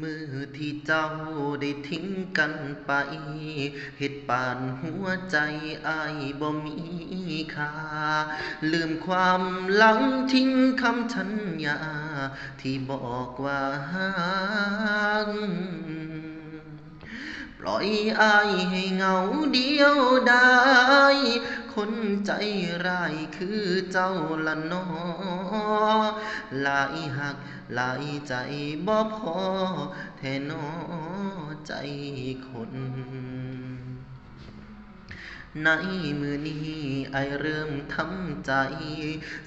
มือที่เจ้าได้ทิ้งกันไปเฮ็ดปานหัวใจอ้ายบ่มีค่า ลืมความหลังทิ้งคำสัญญา ที่บอกว่าฮักปล่อยอายให้เหงาเดียวได้ คนใจร้ายคือเจ้าละนอหลายหักหลายใจบ่พอแท่นอใจคนในมือนี้ไอเริ่มทำใจ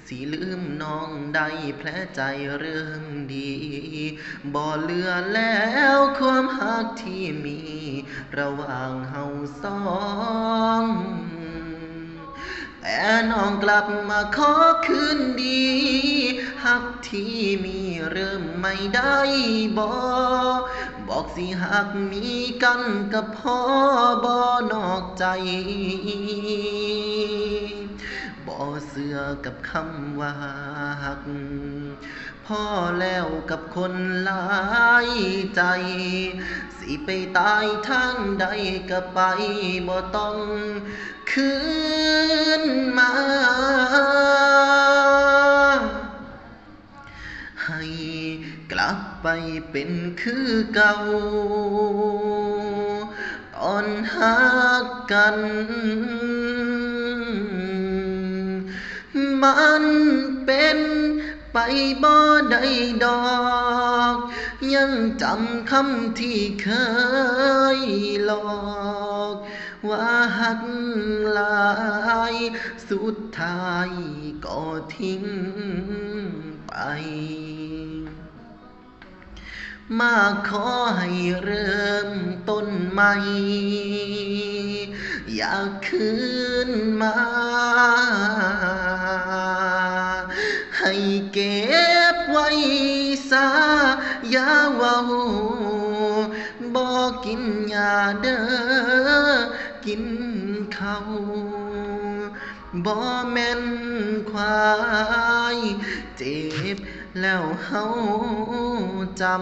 สิลืมน้องได้แผลใจเริ่มดี บ่เลือแล้วความหักที่มี ระหว่างเฮาสอง แต่น้องกลับมาขอคืนดีหักที่มีเริ่มไม่ได้บอบอกสิหักมีกันกับพ่อบอนอกใจบ่เสือกับคำว่าหักพ่อแล้วกับคนหลายใจ สิไปตายทางใดก็ไปบ่ต้อง คืน มา ให้กลับไปเป็นคือเก่า ตอนหักกัน มันเป็นไปบ่ได้ดอก ยังจำคำที่เคยหลอก ว่าหักลาย สุดท้ายก็ทิ้งไป มาขอให้เริ่มต้นใหม่ อยากคืนมา ให้เก็บไว้ซาอย่าว้าบอกินยาเด้อ กินเขาบ่แม่นควาย เจ็บแล้วเฮาจำ